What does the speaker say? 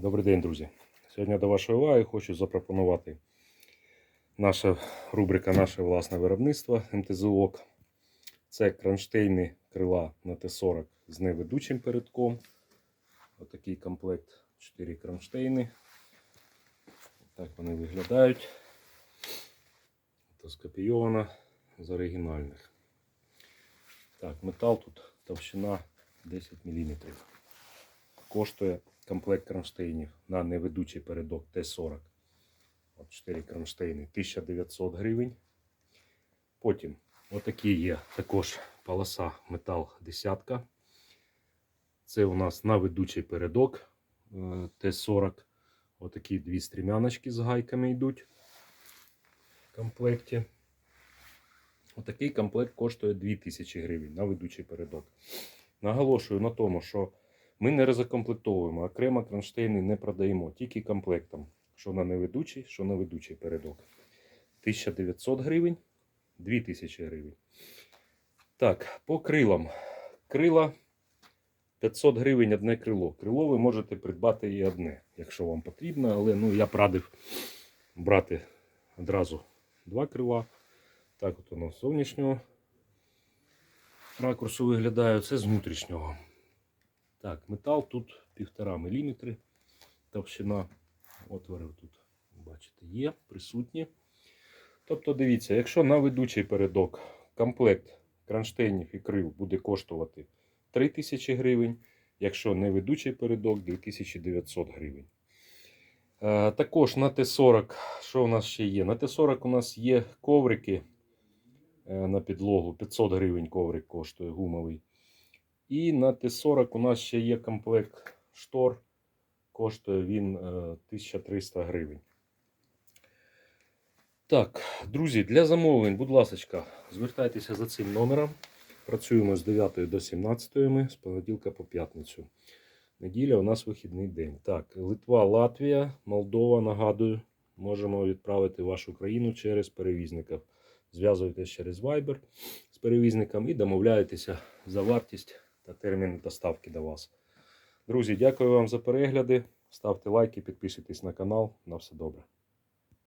Добрий день, друзі. Сьогодні до вашої уваги хочу запропонувати наша рубрика Наше власне виробництво МТЗОК. Це кронштейни крила на Т-40 з неведучим передком. Отакий комплект 4 кронштейни. Так вони виглядають. Це скопійовано з оригінальних. Так, метал тут товщина 10 мм. Коштує комплект кронштейнів на неведучий передок Т-40. От 4 кронштейни 1900 гривень. Потім отакі є також полоса метал десятка. Це у нас на ведучий передок е, Т-40. Отакі дві стрімяночки з гайками йдуть в комплекті. Отакий комплект коштує 2000 гривень на ведучий передок. Наголошую на тому, що ми не розкомплектовуємо, окремо кронштейни не продаємо, тільки комплектом. Що на неведучий, що на ведучий передок. 1900 гривень, 2000 гривень. Так, по крилам. Крила 500 гривень одне крило. Крило ви можете придбати і одне, якщо вам потрібно, але ну, я б радив брати одразу два крила. Так от воно з зовнішнього ракурсу виглядає, це з внутрішнього. Так, метал тут 1,5 мм. Товщина отворів тут, бачите, є, присутні. Тобто, дивіться, якщо на ведучий передок комплект кронштейнів і крил буде коштувати 3000 гривень, якщо не ведучий передок 2900 гривень. Е, також на Т-40, що у нас ще є? На Т-40 у нас є коврики е, на підлогу. 500 гривень коврик коштує гумовий. І на Т-40 у нас ще є комплект штор. Коштує він е, 1300 гривень. Так, друзі, для замовлень, будь ласка, звертайтеся за цим номером. Працюємо з 9 до 17 ми, з понеділка по п'ятницю. Неділя у нас вихідний день. Так, Литва, Латвія, Молдова, нагадую, можемо відправити вашу країну через перевізників. Зв'язуйтесь через Viber з перевізником і домовляєтеся за вартість та термін доставки до вас. Друзі, дякую вам за перегляди. Ставте лайки, підписуйтесь на канал. На все добре.